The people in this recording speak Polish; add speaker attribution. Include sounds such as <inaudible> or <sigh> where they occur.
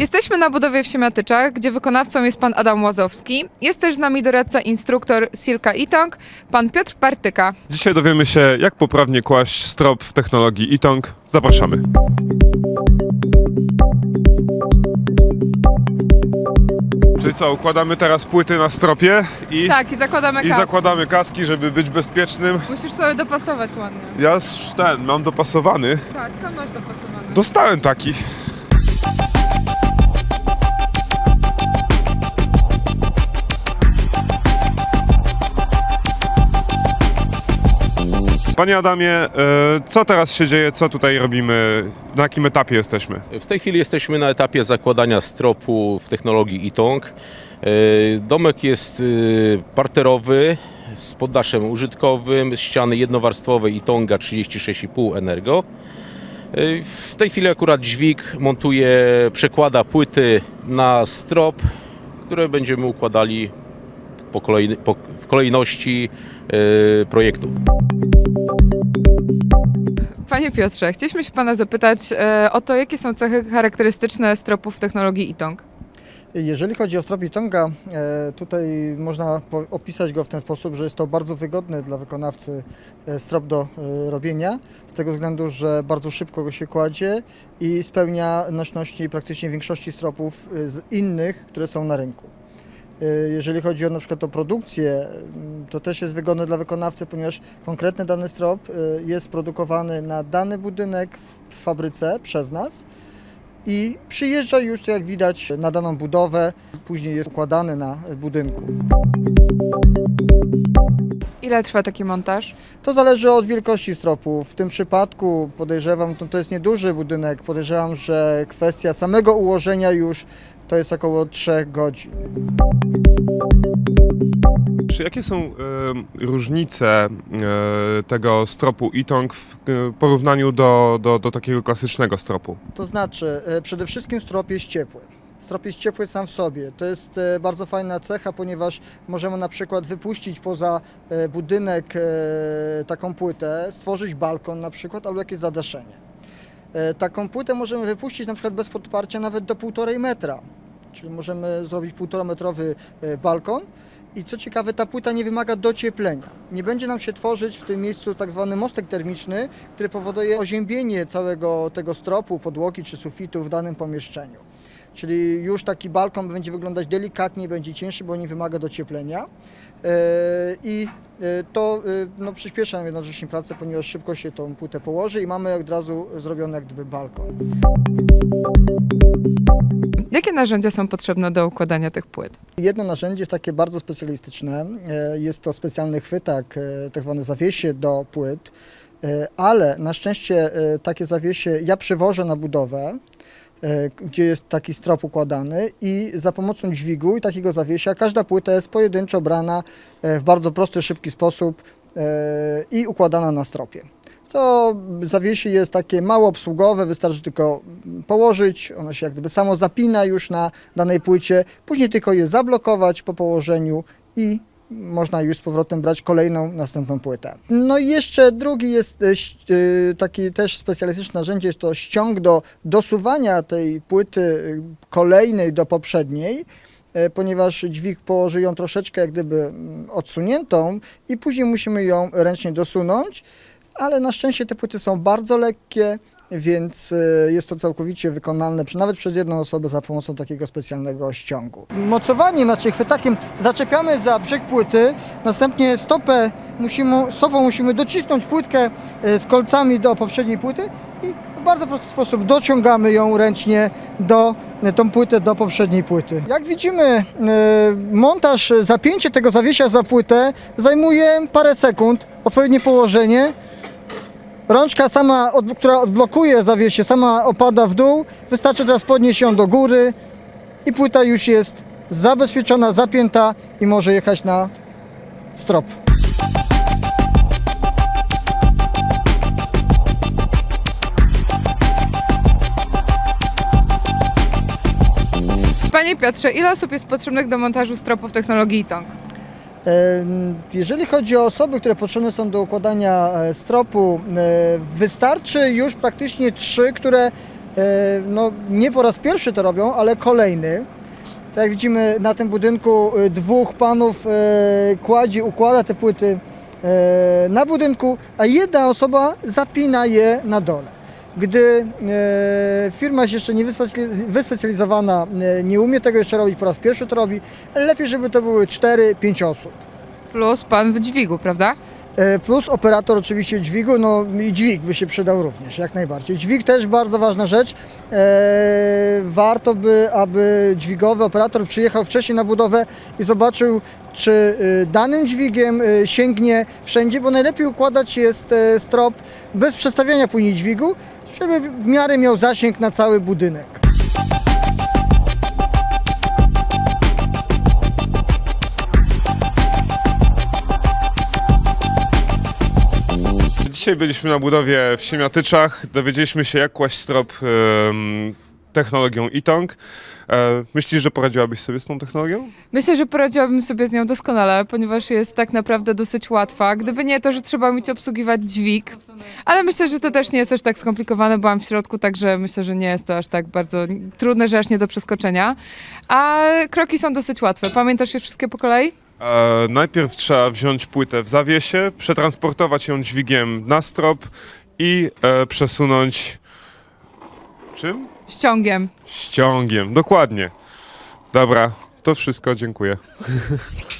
Speaker 1: Jesteśmy na budowie w Siemiatyczach, gdzie wykonawcą jest pan Adam Łazowski. Jest też z nami doradca instruktor Silka Itong, pan Piotr Partyka.
Speaker 2: Dzisiaj dowiemy się, jak poprawnie kłaść strop w technologii Itong. Zapraszamy. Czyli co, układamy teraz płyty na stropie i,
Speaker 1: Tak, i zakładamy
Speaker 2: i
Speaker 1: kask.
Speaker 2: zakładamy kaski, żeby być bezpiecznym.
Speaker 1: Musisz sobie dopasować ładnie.
Speaker 2: Ja ten, mam dopasowany.
Speaker 1: Tak, skąd masz dopasowany?
Speaker 2: Dostałem taki. Panie Adamie, e, co teraz się dzieje, co tutaj robimy, na jakim etapie jesteśmy?
Speaker 3: W tej chwili jesteśmy na etapie zakładania stropu w technologii Itong. E, Domek jest e, parterowy z poddaszem użytkowym, ściany jednowarstwowe Itonga 36,5 Energo. W tej chwili akurat dźwig montuje, przekłada płyty na strop, które będziemy układali po kolei, po, w kolejności e, projektu.
Speaker 1: Panie Piotrze, chcieliśmy się pana zapytać e, o to, jakie są cechy charakterystyczne stropów technologii Itong.
Speaker 4: Jeżeli chodzi o strop Itonga, e, tutaj można opisać go w ten sposób, że jest to bardzo wygodny dla wykonawcy e, strop do e, robienia, z tego względu, że bardzo szybko go się kładzie i spełnia nośności praktycznie większości stropów z innych, które są na rynku. E, Jeżeli chodzi o na przykład o produkcję, m, to też jest wygodne dla wykonawcy, ponieważ konkretny dany strop e, jest produkowany na dany budynek w fabryce przez nas i przyjeżdża już, jak widać, na daną budowę, później jest układany na budynku.
Speaker 1: Ile trwa taki montaż?
Speaker 4: To zależy od wielkości stropu. W tym przypadku podejrzewam, to, to jest nieduży budynek, podejrzewam, że kwestia samego ułożenia już to jest około 3 godzin.
Speaker 2: Czy jakie są e, różnice e, tego stropu Itong w e, porównaniu do, do, do takiego klasycznego stropu?
Speaker 4: To znaczy, e, przede wszystkim strop jest ciepły. Strop jest ciepły sam w sobie. To jest e, bardzo fajna cecha, ponieważ możemy na przykład wypuścić poza e, budynek e, taką płytę, stworzyć balkon na przykład albo jakieś zadaszenie. E, Taką płytę możemy wypuścić na przykład bez podparcia nawet do 1,5 metra. Czyli możemy zrobić 1,5 metrowy e, balkon. I co ciekawe, ta płyta nie wymaga docieplenia. Nie będzie nam się tworzyć w tym miejscu tak zwany mostek termiczny, który powoduje oziębienie całego tego stropu, podłogi czy sufitu w danym pomieszczeniu. Czyli już taki balkon będzie wyglądać delikatniej, będzie cięższy, bo nie wymaga docieplenia. E, I e, to e, no, przyspiesza nam jednocześnie pracę, ponieważ szybko się tą płytę położy i mamy od razu zrobiony jak gdyby balkon.
Speaker 1: Jakie narzędzia są potrzebne do układania tych płyt?
Speaker 4: Jedno narzędzie jest takie bardzo specjalistyczne. Jest to specjalny chwytak, tak zwany zawiesie do płyt, ale na szczęście takie zawiesie ja przywożę na budowę, gdzie jest taki strop układany i za pomocą dźwigu i takiego zawiesia każda płyta jest pojedynczo brana e, w bardzo prosty, szybki sposób e, i układana na stropie. To zawiesie jest takie mało obsługowe, wystarczy tylko położyć, ono się jak gdyby samo zapina już na danej płycie, później tylko je zablokować po położeniu i można już z powrotem brać kolejną, następną płytę. No i jeszcze drugi jest e, e, taki też specjalistyczne narzędzie, jest to ściąg do dosuwania tej płyty e, kolejnej do poprzedniej, ponieważ dźwig położy ją troszeczkę jak gdyby odsuniętą i później musimy ją ręcznie dosunąć, ale na szczęście te płyty są bardzo lekkie, więc e, jest to całkowicie wykonalne nawet przez jedną osobę za pomocą takiego specjalnego ściągu. Mocowaniem, znaczy chwytakiem zaczepiamy za brzeg płyty, następnie stopę musimy, stopą musimy docisnąć płytkę e, z kolcami do poprzedniej płyty i w bardzo prosty sposób dociągamy ją ręcznie do e, tą płytę do poprzedniej płyty. Jak widzimy, montaż, zapięcie tego zawiesia za płytę zajmuje parę sekund, odpowiednie położenie. Rączka sama, od, która odblokuje zawiesie, sama opada w dół. Wystarczy teraz podnieść ją do góry i płyta już jest zabezpieczona, zapięta i może jechać na strop.
Speaker 1: Panie Piotrze, ile osób jest potrzebnych do montażu stropów technologii Itong?
Speaker 4: Em, Jeżeli chodzi o osoby, które potrzebne są do układania e, stropu, e, wystarczy już praktycznie trzy, które e, no, nie po raz pierwszy to robią, ale kolejny. Tak jak widzimy na tym budynku e, dwóch panów e, kładzi, układa te płyty e, na budynku, a jedna osoba zapina je na dole. Gdy e, firma jest jeszcze nie wyspecjali- wyspecjalizowana, e, nie umie tego jeszcze robić, po raz pierwszy to robi, lepiej, żeby to były 4-5 osób.
Speaker 1: Plus pan w dźwigu, prawda?
Speaker 4: E, Plus operator oczywiście dźwigu, no i dźwig by się przydał również, jak najbardziej. Dźwig też bardzo ważna rzecz. E, warto by, aby dźwigowy operator przyjechał wcześniej na budowę i zobaczył, czy e, danym dźwigiem sięgnie wszędzie, bo najlepiej układać jest strop bez przestawiania później dźwigu, żeby w miarę miał zasięg na cały budynek.
Speaker 2: Dzisiaj byliśmy na budowie w Siemiatyczach. Dowiedzieliśmy się, jak kłaść strop technologią Itong. E, myślisz, że poradziłabyś sobie z tą technologią?
Speaker 1: Myślę, że poradziłabym sobie z nią doskonale, ponieważ jest tak naprawdę dosyć łatwa. Gdyby nie to, że trzeba mieć obsługiwać dźwig, ale myślę, że to też nie jest aż tak skomplikowane. Byłam w środku, także myślę, że nie jest to aż tak bardzo trudne, że aż nie do przeskoczenia. A kroki są dosyć łatwe. Pamiętasz je wszystkie po kolei?
Speaker 2: E, najpierw trzeba wziąć płytę w zawiesie, przetransportować ją dźwigiem na strop i e, przesunąć czym?
Speaker 1: Ściągiem.
Speaker 2: Ściągiem, dokładnie. Dobra, to wszystko, dziękuję. <laughs>